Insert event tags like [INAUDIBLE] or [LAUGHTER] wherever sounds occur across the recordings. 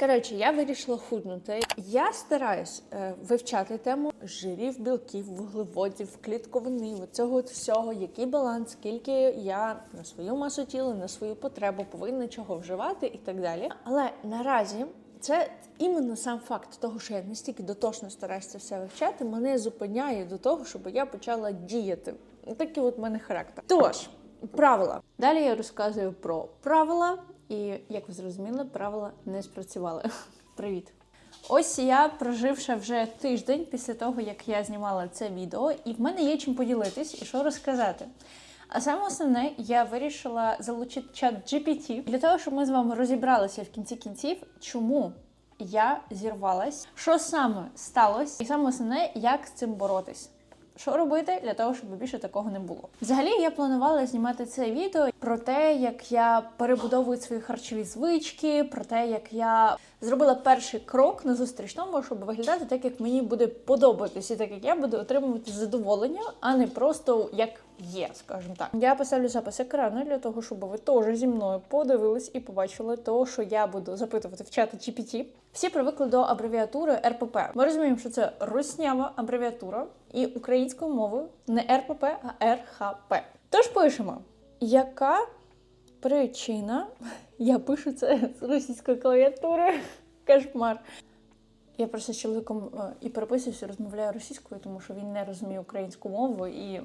Коротше, я вирішила худнути. Я стараюсь е, вивчати тему жирів, білків, вуглеводів, клітковини, цього всього, який баланс, скільки я на свою масу тіла, на свою потребу повинна чого вживати і так далі. Але наразі це іменно сам факт того, що я настільки дотошно стараюся це все вивчати, мене зупиняє до того, щоб я почала діяти. Такий от в мене характер. Тож, правила. Далі я розказую про правила, і як ви зрозуміли, правила не спрацювали. [LAUGHS] Привіт! Ось я проживши вже тиждень після того, як я знімала це відео, і в мене є чим поділитись і що розказати. А саме основне, я вирішила залучити чат GPT для того, щоб ми з вами розібралися в кінці кінців, чому я зірвалась, що саме сталося, і саме основне, як з цим боротись. Що робити для того, щоб більше такого не було? Взагалі, я планувала знімати це відео про те, як я перебудовую свої харчові звички, про те, як я зробила перший крок на зустріч тому, щоб виглядати так, як мені буде подобатися, так як я буду отримувати задоволення, а не просто як є, скажімо так. Я поставлю запис екрану для того, щоб ви теж зі мною подивились і побачили того, що я буду запитувати в чаті GPT. Всі привикли до абревіатури РПП. Ми розуміємо, що це руснява абревіатура, і українською мовою не РПП, а РХП. Тож пишемо, яка причина? [LAUGHS] Я пишу це з російської клавіатури. [LAUGHS] Кошмар. Я просто з чоловіком е, і переписуюся, розмовляю російською, тому що він не розуміє українську мову і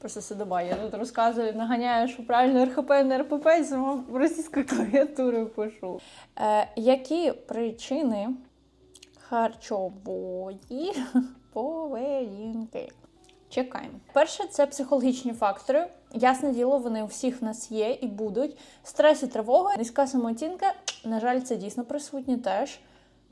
просто сидоба. Я тут розказую, наганяю, що правильно РХП, не РПП, і сама російською клавіатурою пишу. Е, які причини харчової [LAUGHS] поведінки? Чекаємо. Перше, це психологічні фактори. Ясне діло, вони у всіх в нас є і будуть. Стрес і тривога, низька самооцінка. На жаль, це дійсно присутні теж.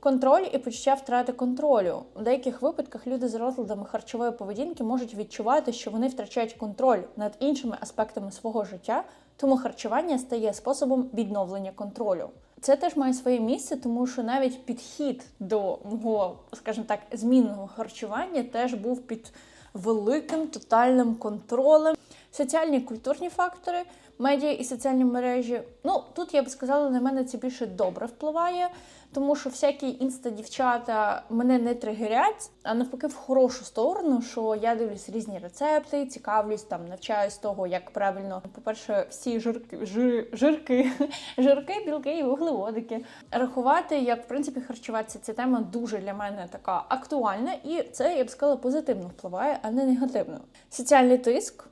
Контроль і почуття втрати контролю. У деяких випадках люди з розладами харчової поведінки можуть відчувати, що вони втрачають контроль над іншими аспектами свого життя, тому харчування стає способом відновлення контролю. Це теж має своє місце, тому що навіть підхід до мого, скажімо так, змінного харчування теж був під великим тотальним контролем. Соціальні культурні фактори, медіа і соціальні мережі. Ну тут я б сказала, на мене це більше добре впливає, тому що всякі інста-дівчата мене не тригерять, а навпаки, в хорошу сторону, що я дивлюсь різні рецепти, цікавлюсь там, навчаюсь того, як правильно, по-перше, всі жирки, жир, жирки, [LAUGHS] жирки, білки і вуглеводики. Рахувати, як в принципі харчуватися, ця тема дуже для мене така актуальна, і це я б сказала позитивно впливає, а не негативно. Соціальний тиск.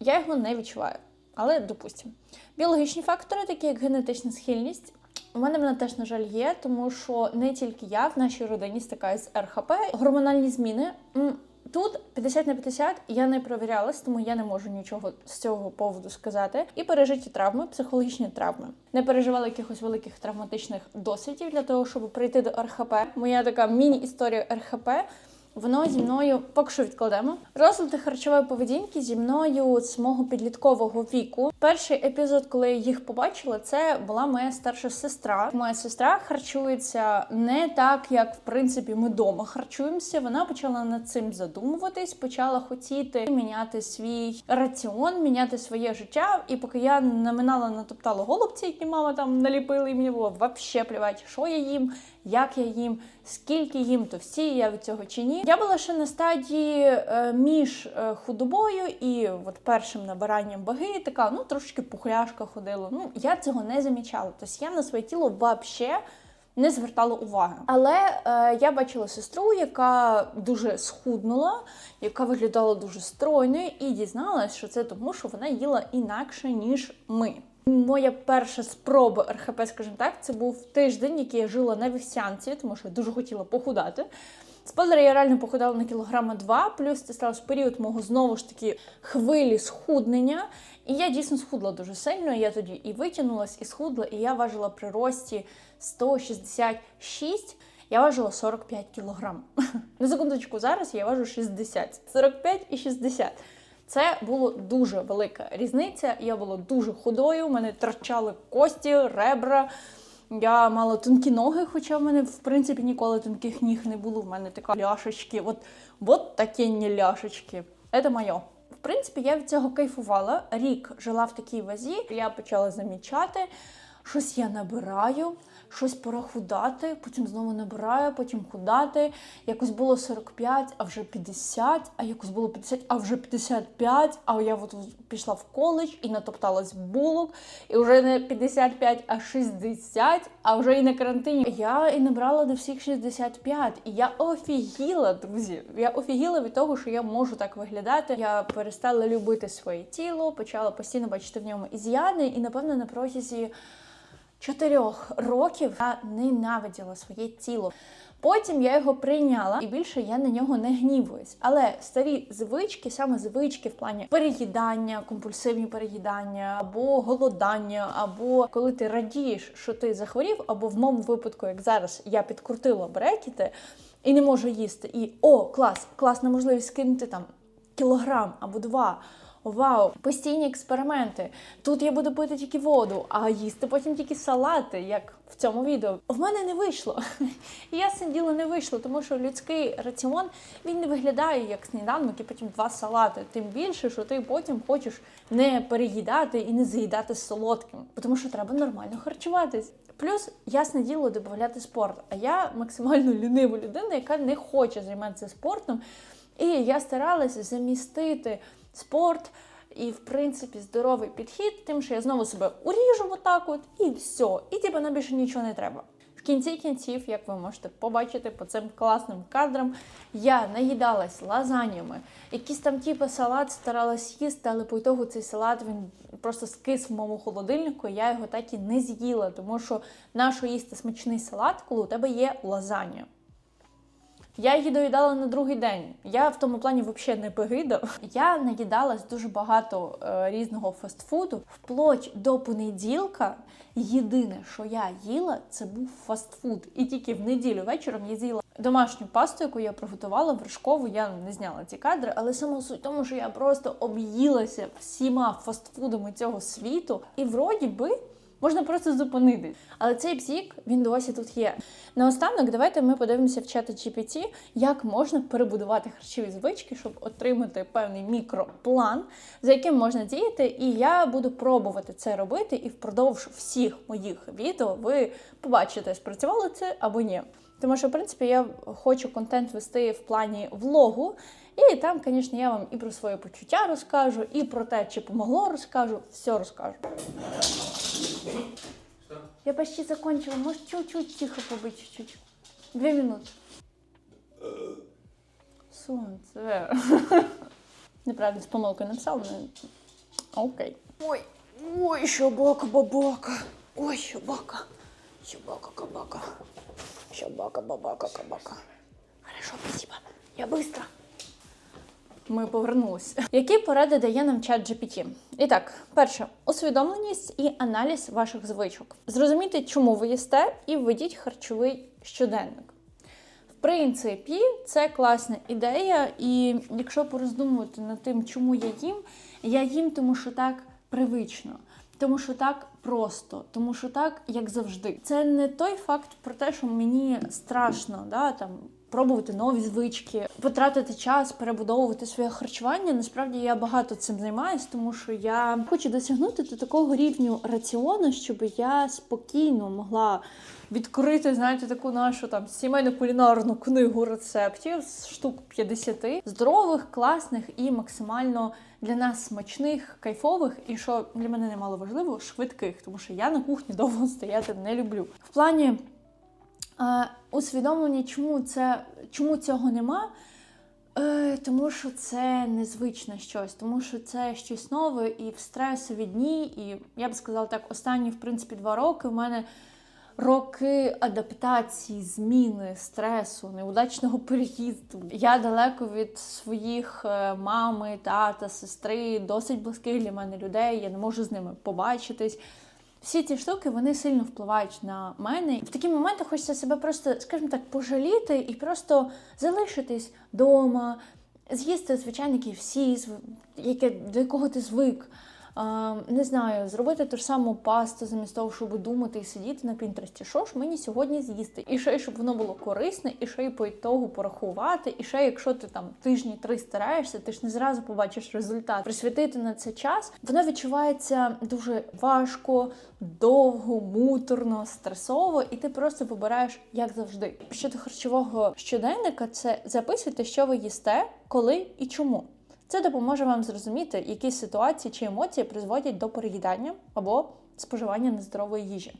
Я його не відчуваю, але допустимо. Біологічні фактори, такі як генетична схильність, у мене вона теж, на жаль, є, тому що не тільки я в нашій родині стикаюся з РХП. Гормональні зміни. Тут 50 на 50 я не провірялась, тому я не можу нічого з цього поводу сказати. І пережиті травми, психологічні травми. Не переживала якихось великих травматичних досвідів для того, щоб прийти до РХП. Моя така міні-історія РХП. Воно зі мною поки що відкладемо. Розлади харчової поведінки зі мною з мого підліткового віку. Перший епізод, коли я їх побачила, це була моя старша сестра. Моя сестра харчується не так, як в принципі ми вдома харчуємося. Вона почала над цим задумуватись, почала хотіти міняти свій раціон, міняти своє життя. І поки я наминала натоптала голубці, які мама там наліпила, і мені було вообще плювати, що я їм, як я їм, скільки їм, то всі я від цього чи ні. Я була ще на стадії е, між е, худобою і от першим набиранням ваги, така ну трошки пухляшка ходила. Ну я цього не замічала. Тобто я на своє тіло вообще не звертала уваги. Але е, я бачила сестру, яка дуже схуднула, яка виглядала дуже стройною, і дізналась, що це тому, що вона їла інакше ніж ми. Моя перша спроба РХП, скажімо так, це був тиждень, який я жила на вівсянці, тому що я дуже хотіла похудати. Спойлер, я реально похудала на кілограма два, плюс це стався період мого знову ж таки хвилі схуднення. І я дійсно схудла дуже сильно. Я тоді і витягнулась, і схудла, і я важила при рості 166. Я важила 45 кілограм. [LAUGHS] На секундочку, зараз я важу 60. 45 і 60. Це була дуже велика різниця. Я була дуже худою, у мене торчали кості, ребра. Я мала тонкі ноги, хоча в мене в принципі ніколи тонких ніг не було. В мене така ляшечки. От, от такі не ляшечки. Це моє. В принципі, я від цього кайфувала. Рік жила в такій вазі. Я почала замічати, щось я набираю, щось пора худати, потім знову набираю, потім худати. Якось було 45, а вже 50, а якось було 50, а вже 55, а я от пішла в коледж і натопталась булок, і вже не 55, а 60, а вже і на карантині. Я і набрала до всіх 65, і я офігіла, друзі. Я офігіла від того, що я можу так виглядати. Я перестала любити своє тіло, почала постійно бачити в ньому ізяни, і напевно на протязі чотирьох років я ненавиділа своє тіло. Потім я його прийняла, і більше я на нього не гнівуюсь. Але старі звички, саме звички в плані переїдання, компульсивні переїдання, або голодання, або коли ти радієш, що ти захворів, або в моєму випадку, як зараз, я підкрутила брекети і не можу їсти. І о, клас, класна можливість скинути там кілограм або два. Вау, постійні експерименти. Тут я буду пити тільки воду, а їсти потім тільки салати, як в цьому відео. В мене не вийшло. [LAUGHS] Я сиділа не вийшло, тому що людський раціон він не виглядає як сніданок і потім два салати. Тим більше, що ти потім хочеш не переїдати і не заїдати солодким, тому що треба нормально харчуватись. Плюс, ясне діло, додати спорт. А я максимально [LAUGHS] лінива людина, яка не хоче займатися спортом. І я старалася замістити спорт і, в принципі, здоровий підхід, тим, що я знову себе уріжу отак от, і все. І типу нам більше нічого не треба. В кінці кінців, як ви можете побачити по цим класним кадрам, я наїдалась лазаннями. Якийсь там типу салат старалась їсти, але по ітогу цей салат він просто скис в моєму холодильнику. Я його так і не з'їла, тому що нащо їсти смачний салат, коли у тебе є лазанья. Я її доїдала на другий день. Я в тому плані взагалі не погида. Я наїдалась дуже багато е, різного фастфуду. Вплоть до понеділка. Єдине, що я їла, це був фастфуд. І тільки в неділю вечором я з'їла домашню пасту, яку я приготувала вершкову. Я не зняла ці кадри, але саме суть в тому, що я просто об'їлася всіма фастфудами цього світу, і вроді би. Можна просто зупинитись. Але цей бзік, він досі тут є. Наостанок, давайте ми подивимося в чати GPT, як можна перебудувати харчові звички, щоб отримати певний мікроплан, за яким можна діяти. І я буду пробувати це робити, і впродовж всіх моїх відео ви побачите, спрацювало це або ні. Тому що, в принципі, я хочу контент вести в плані влогу. І там, звісно, я вам і про своє почуття розкажу, і про те, чи помогло, розкажу, все розкажу. Почти закончила. Может, чуть-чуть тихо побыть, чуть-чуть. Две минуты. Солнце. [LAUGHS] Неправильно, з помилкою написала, но окей. Ой, ой, щобака, бабака. Ой, щобака. Щобака, кабака. Щобака, бабака, кабака. Хорошо, спасибо. Я быстро. Ми повернулися. Які поради дає нам чат GPT? І так, перше, усвідомленість і аналіз ваших звичок. Зрозумійте, чому ви їсте, і введіть харчовий щоденник. В принципі, це класна ідея, і якщо пороздумувати над тим, чому я їм, я їм, тому що так привично. Тому що так просто, тому що так, як завжди. Це не той факт про те, що мені страшно, да, там пробувати нові звички, потратити час, перебудовувати своє харчування. Насправді я багато цим займаюся, тому що я хочу досягнути до такого рівню раціону, щоб я спокійно могла відкрити, знаєте, таку нашу там сімейну кулінарну книгу рецептів з штук 50, здорових, класних і максимально для нас смачних, кайфових, і що для мене немало важливо, швидких, тому що я на кухні довго стояти не люблю. В плані е, усвідомлення, чому це чому цього нема. Е, Тому що це незвичне щось, тому що це щось нове і в стресові дні. І я б сказала так, останні, в принципі, два роки в мене роки адаптації, зміни, стресу, неудачного переїзду. Я далеко від своїх е, мами, тата, сестри, досить близьких для мене людей. Я не можу з ними побачитись. Всі ці штуки вони сильно впливають на мене. В такі моменти хочеться себе просто, скажімо так, пожаліти і просто залишитись вдома, з'їсти звичайно KFC, яке, до якого ти звик. Не знаю, зробити ту ж саму пасту замість того, щоб думати і сидіти на Пінтересті. Що ж мені сьогодні з'їсти? І ще й щоб воно було корисне, і ще й по ітогу порахувати. І ще, якщо ти там тижні три стараєшся, ти ж не зразу побачиш результат. Присвятити на це час, воно відчувається дуже важко, довго, муторно, стресово, і ти просто вибираєш як завжди. Щодо харчового щоденника, це записуйте, що ви їсте, коли і чому. Це допоможе вам зрозуміти, які ситуації чи емоції призводять до переїдання або споживання нездорової їжі.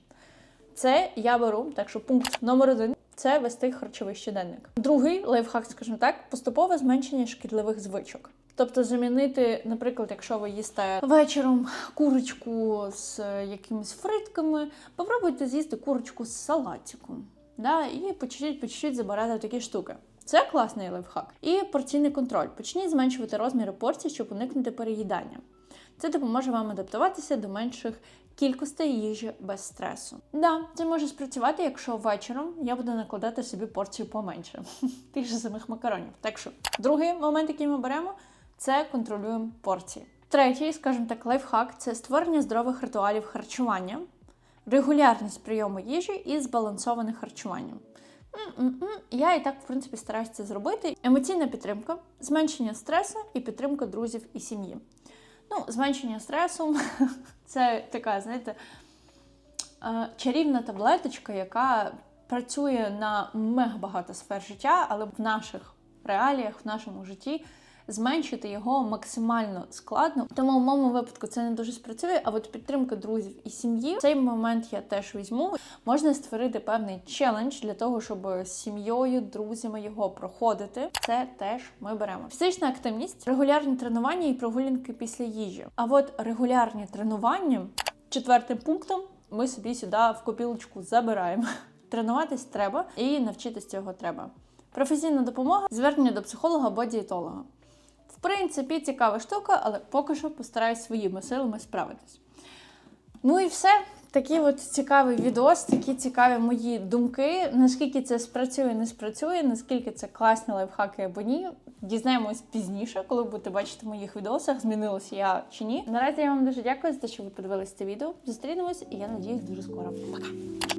Це я беру, так що пункт номер один це вести харчовий щоденник. Другий лайфхак, скажімо так, поступове зменшення шкідливих звичок. Тобто замінити, наприклад, якщо ви їсте вечором курочку з якимись фритками, попробуйте з'їсти курочку з салатиком. Да, і по чуть-чуть забирати такі штуки. Це класний лайфхак. І порційний контроль. Почніть зменшувати розміри порцій, щоб уникнути переїдання. Це допоможе вам адаптуватися до менших кількостей їжі без стресу. Да, це може спрацювати, якщо вечором я буду накладати собі порцію поменше [LAUGHS] тих же самих макаронів. Так що, другий момент, який ми беремо, це контролюємо порції. Третій, скажімо так, лайфхак це створення здорових ритуалів харчування, регулярність прийому їжі і збалансоване харчування. Я і так, в принципі, стараюся це зробити. Емоційна підтримка, зменшення стресу і підтримка друзів і сім'ї. Ну, зменшення стресу це така, знаєте, е, чарівна таблеточка, яка працює на мега багато сфер життя, але в наших реаліях, в нашому житті зменшити його максимально складно. Тому в моєму випадку це не дуже спрацює. А от підтримка друзів і сім'ї в цей момент я теж візьму. Можна створити певний челендж для того, щоб з сім'єю, друзями його проходити. Це теж ми беремо. Фізична активність, регулярні тренування і прогулянки після їжі. А от регулярні тренування четвертим пунктом ми собі сюди в копілочку забираємо. Тренуватись треба і навчитись цього треба. Професійна допомога, звернення до психолога або дієтолога. В принципі, цікава штука, але поки що постараюсь своїми силами справитись. Ну і все. Такий от цікавий відос, такі цікаві мої думки. Наскільки це спрацює, не спрацює, наскільки це класні лайфхаки або ні. Дізнаємось пізніше, коли будете бачити в моїх відосах, змінилася я чи ні. Наразі я вам дуже дякую за те, що ви подивилися це відео. Зустрінемось і я надіюсь дуже скоро. Пока!